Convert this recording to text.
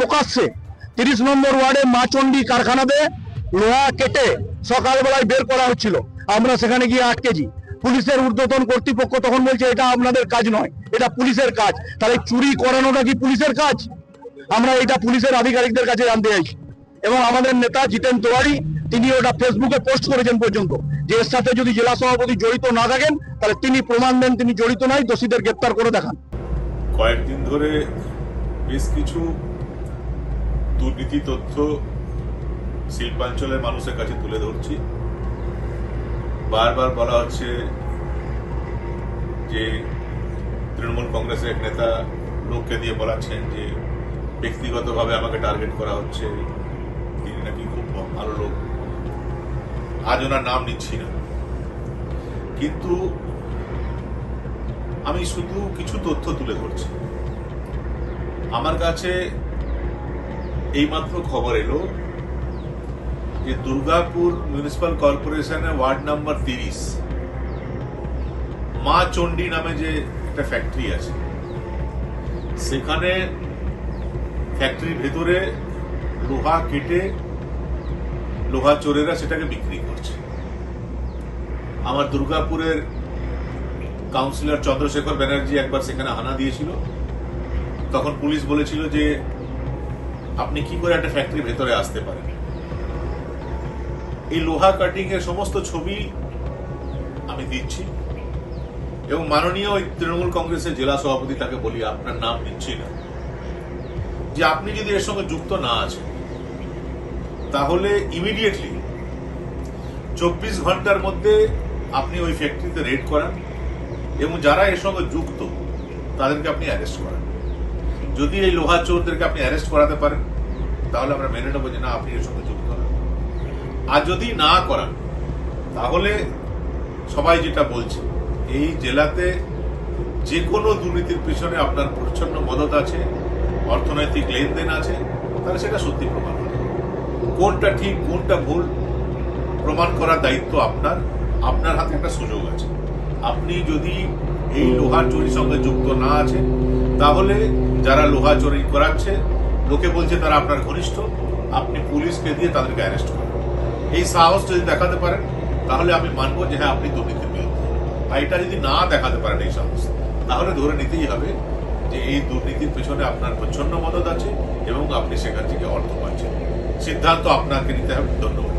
প্রকাশ্যে তিরিশ নম্বর ওয়ার্ডে মাচন্ডি কারখানাতে লোহা কেটে সকালবেলায় বের করা হচ্ছিল। আমরা সেখানে গিয়ে আটকেছি পুলিশের ঊর্ধ্বতন কর্তৃপক্ষ তখন বলছে, এটা আপনাদের কাজ নয়, এটা পুলিশের কাজ। তাহলে চুরি করানোটা কি পুলিশের কাজ? আমরা এটা পুলিশের আধিকারিকদের কাছে জানতে চাইছি। এবং আমাদের নেতা জিতেন তিওয়ারি, তিনি ওটা ফেসবুকে পোস্ট করেছেন পর্যন্ত যে, এর সাথে যদি জেলা সভাপতি জড়িত না থাকেন, তাহলে তিনি প্রমাণ দেন তিনি জড়িত নাই দোষীদের গ্রেপ্তার করে দেখান। কয়েকদিন ধরে বেশ কিছু দুর্নীতি তথ্য শিল্পাঞ্চলের মানুষের কাছে তুলে ধরছি। বারবার বলা হচ্ছে যে তৃণমূল কংগ্রেসের এক নেতা লোককে দিয়ে বলাচ্ছেন যে ব্যক্তিগতভাবে আমাকে টার্গেট করা হচ্ছে। তিনি নাকি খুব ভালো লোক। আজ ওনার নাম নিচ্ছি না। কিন্তু আমি শুধু কিছু তথ্য তুলে ধরছি। আমার কাছে এইমাত্র খবর এলো যে দুর্গাপুর মিউনিসিপাল কর্পোরেশনের ওয়ার্ড নাম্বার তিরিশ, মা চণ্ডী নামে যে একটা ফ্যাক্টরি আছে, সেখানে ফ্যাক্টরির ভেতরে লোহা কেটে লোহা চোরেরা সেটাকে বিক্রি করছে। আমার দুর্গাপুরের কাউন্সিলর চন্দ্রশেখর ব্যানার্জি একবার সেখানে হানা দিয়েছিল। তখন পুলিশ বলেছিল যে আপনি কি করে একটা ফ্যাক্টরির ভেতরে আসতে পারেন? এই লোহা কাটিং এর সমস্ত ছবি আমি দিচ্ছি এবং মাননীয় ওই তৃণমূল কংগ্রেসের জেলা সভাপতি তাকে বলি, আপনার নাম নিচ্ছি না। যে আপনি যদি এর সঙ্গে যুক্ত না আছেন, তাহলে ইমিডিয়েটলি চব্বিশ ঘণ্টার মধ্যে আপনি ওই ফ্যাক্টরিতে রেড করান এবং যারা এর সঙ্গে যুক্ত, তাদেরকে আপনি অ্যারেস্ট করান। যদি এই লোহা চোরদেরকে আপনি অ্যারেস্ট করাতে পারেন, তাহলে আমরা মেনে নেব যে না, আপনি এর সঙ্গে যুক্ত না আর যদি না করান, তাহলে সবাই যেটা বলছে, এই জেলাতে যে কোনো দুর্নীতির পিছনে আপনার প্রচ্ছন্ন মদত আছে, অর্থনৈতিক লেনদেন আছে, তাহলে সেটা সত্যি প্রমাণ হবে। কোনটা ঠিক, কোনটা ভুল, প্রমাণ করার দায়িত্ব আপনার আপনার হাতে একটা সুযোগ আছে। আপনি যদি এই লোহা চুরির সঙ্গে যুক্ত না আছে তাহলে যারা লোহা চুরি করাচ্ছে, লোকে বলছে তারা আপনার ঘনিষ্ঠ, আপনি পুলিশকে দিয়ে তাদেরকে অ্যারেস্ট করেন। এই সাহস যদি দেখাতে পারেন, তাহলে আমি মানবো যে হ্যাঁ আপনি দুর্নীতির বিরুদ্ধে। আর এটা যদি না দেখাতে পারেন এই সাহস, তাহলে ধরে নিতেই হবে যে এই দুর্নীতির পেছনে আপনার প্রচ্ছন্ন মদত আছে এবং আপনি সেখান থেকে অর্থ পাচ্ছেন। সিদ্ধান্ত আপনাকে নিতে হবে। ধন্যবাদ।